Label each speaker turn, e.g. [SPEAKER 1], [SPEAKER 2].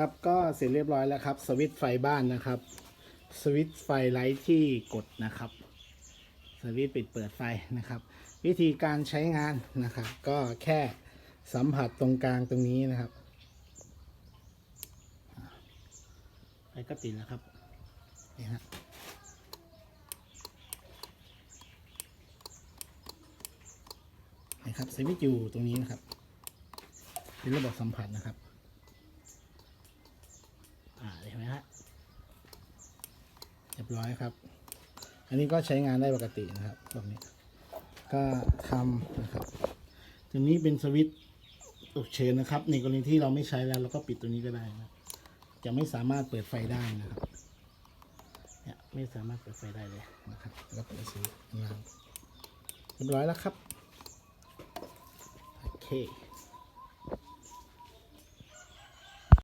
[SPEAKER 1] ครับก็เสร็จเรียบร้อยแล้วครับ สวิตไฟบ้านนะครับ สวิตไฟไลท์ที่กดนะครับ สวิตปิดเปิดไฟนะครับ วิธีการใช้งานนะครับ ก็แค่สัมผัสตรงกลางตรงนี้นะครับไฟก็ติดแล้วครับนี่ฮะนะครับสวิตอยู่ตรงนี้นะครับ เป็นระบบสัมผัสนะครับ ห็นไหมฮะเรียบร้อยครับ อันนี้ก็ใช้งานได้ปกตินะครับแบบนี้ ก็ทำนะครับตรงนี้เป็นสวิตช์ฉุกเฉินนะครับ ในกรณีที่เราไม่ใช้แล้วเราก็ปิดตัวนี้ก็ได้นะจะไม่สามารถเปิดไฟได้นะครับเนี่ยไม่สามารถเปิดไฟได้เลยนะครับ แล้วก็ปิดสวิตช์ล่างเรียบร้อยแล้วครับโอเค